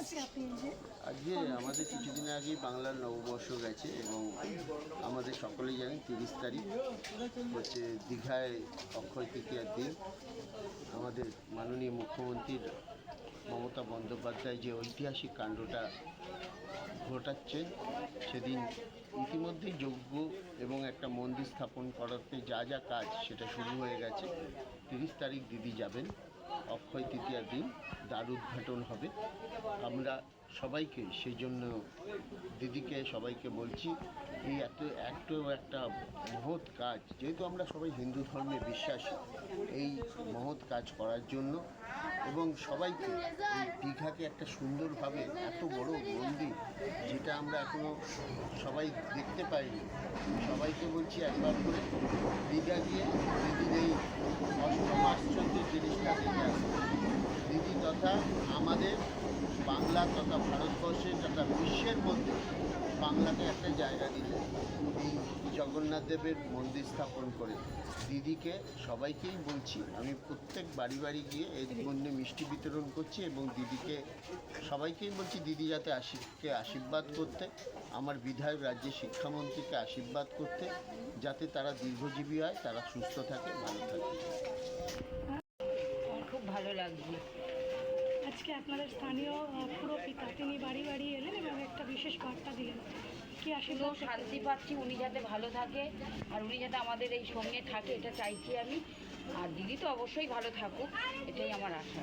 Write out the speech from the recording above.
আজকে আমাদের কিছুদিন আগেই বাংলার নববর্ষ গেছে এবং আমাদের সকলেই জানেন তিরিশ তারিখ হচ্ছে দীঘায় অক্ষয় তৃতীয়ার দিন। আমাদের মাননীয় মুখ্যমন্ত্রীর মমতা বন্দ্যোপাধ্যায় যে ঐতিহাসিক কাণ্ডটা ঘটাচ্ছেন সেদিন ইতিমধ্যেই যজ্ঞ এবং একটা মন্দির স্থাপন করাতে যা যা কাজ সেটা শুরু হয়ে গেছে। তিরিশ তারিখ দিদি যাবেন। অক্ষয় তৃতীয়ার দিন দ্বার উদ্ঘাটন হবে। আমরা সবাইকে সেই জন্য দিদিকে সবাইকে বলছি, এই এত এত একটা মহৎ কাজ, যেহেতু আমরা সবাই হিন্দু ধর্মে বিশ্বাসী, এই মহৎ কাজ করার জন্য এবং সবাইকে এই দীঘাকে একটা সুন্দরভাবে এত বড় মন্দির যেটা আমরা এখনও সবাই দেখতে পাইনি। সবাইকে বলছি একবার করে দীঘা গিয়ে দিদির এই তথা আমাদের বাংলা তথা ভারতবর্ষের তথা বিশ্বের মধ্যে বাংলাকে একটা জায়গা এই জগন্নাথ দেবের মন্দির স্থাপন করে দিদিকে সবাইকেই বলছি, আমি প্রত্যেক বাড়ি বাড়ি গিয়ে এর মধ্যে মিষ্টি বিতরণ করছি এবং দিদিকে সবাইকেই বলছি, দিদি যাতে আশিককে আশীর্বাদ করতে, আমার বিধায়ক রাজ্যের শিক্ষামন্ত্রীকে আশীর্বাদ করতে, যাতে তারা দীর্ঘজীবী হয়, তারা সুস্থ থাকে, ভালো থাকে। খুব ভালো লাগছে। আজকে আপনাদের স্থানীয় পুরোপিতা পুরো পিতা, তিনি বাড়ি বাড়ি এলেন এবং একটা বিশেষ বার্তা দিলেন। কি আসলে শান্তি পাচ্ছি, উনি যাতে ভালো থাকে, আর উনি যাতে আমাদের এই সঙ্গে থাকে, এটা চাইছি আমি। আর দিদি তো অবশ্যই ভালো থাকুক, এটাই আমার আশা।